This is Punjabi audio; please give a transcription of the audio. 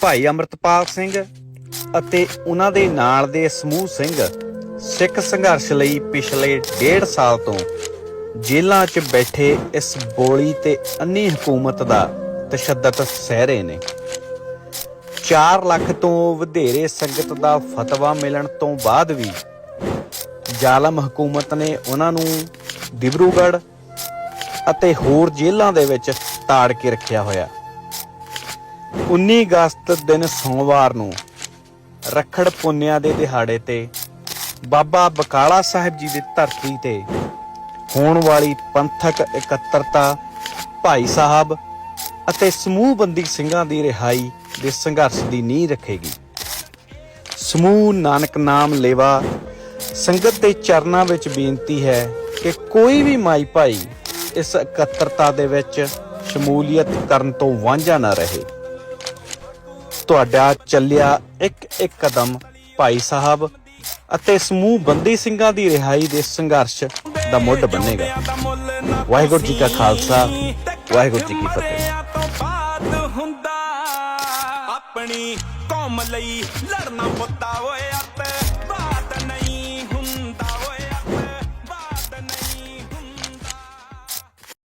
ਭਾਈ ਅਮਰਤਪਾਲ ਸਿੰਘ ਅਤੇ ਉਹਨਾਂ ਦੇ ਨਾਲ ਦੇ ਸਮੂਹ ਸਿੰਘ ਸਿੱਖ ਸੰਘਰਸ਼ ਲਈ ਪਿਛਲੇ ਡੇਢ ਸਾਲ ਤੋਂ ਜੇਲ੍ਹਾਂ 'ਚ ਬੈਠੇ ਇਸ ਬੋਲੀ ਤੇ ਅੰਨੀ ਹਕੂਮਤ ਦਾ ਤਸ਼ੱਦਦ ਸਹਿ ਰਹੇ ਨੇ। 4 ਲੱਖ ਤੋਂ ਵਧੇਰੇ ਸੰਗਤ ਦਾ ਫਤਵਾ ਮਿਲਣ ਤੋਂ ਬਾਅਦ ਵੀ ਜ਼ਾਲਮ ਹਕੂਮਤ ਨੇ ਉਹਨਾਂ ਨੂੰ ਦਿਬਰੂਗੜ੍ਹ ਅਤੇ ਹੋਰ ਜੇਲ੍ਹਾਂ ਦੇ ਵਿੱਚ ਤਾੜ ਕੇ ਰੱਖਿਆ ਹੋਇਆ। 19 ਅਗਸਤ ਦਿਨ ਸੋਮਵਾਰ ਨੂੰ ਰੱਖੜ ਪੁੰਨਿਆ ਦੇ ਦਿਹਾੜੇ ਤੇ ਬਾਬਾ ਬਕਾਲਾ ਸਾਹਿਬ ਜੀ ਦੀ ਧਰਤੀ ਤੇ ਹੋਣ ਵਾਲੀ ਪੰਥਕ ਇਕੱਤਰਤਾ ਭਾਈ ਸਾਹਿਬ ਅਤੇ ਸਮੂਹ ਬੰਦੀ ਸਿੰਘਾਂ ਦੀ ਰਿਹਾਈ ਦੇ ਸੰਘਰਸ਼ ਦੀ ਨੀਂਹ ਰੱਖੇਗੀ। ਸਮੂਹ ਨਾਨਕ ਨਾਮ ਲੇਵਾ ਸੰਗਤ ਦੇ ਚਰਨਾਂ ਵਿੱਚ ਬੇਨਤੀ ਹੈ ਕਿ ਕੋਈ ਵੀ ਮਾਈ ਭਾਈ ਇਸ ਇਕੱਤਰਤਾ ਦੇ ਵਿੱਚ ਸ਼ਮੂਲੀਅਤ ਕਰਨ ਤੋਂ ਵਾਂਝਾ ਨਾ ਰਹੇ। ਤੁਹਾਡਾ ਚੱਲਿਆ ਇੱਕ ਇੱਕ ਕਦਮ ਭਾਈ ਸਾਹਿਬ ਅਤੇ ਸਮੂਹ ਬੰਦੀ ਸਿੰਘਾਂ ਦੀ ਰਿਹਾਈ ਦੇ ਸੰਘਰਸ਼ ਦਾ ਮੁੱਢ ਬੰਨੇਗਾ। ਵਾਹਿਗੁਰੂ ਜੀ ਕਾ ਖਾਲਸਾ, ਵਾਹਿਗੁਰੂ ਜੀ ਕੀ ਫਤਿਹ। ਆਪਣੀ ਕੌਮ ਲਈ ਲੜਨਾ ਪੁੱਤਾ ਓਏ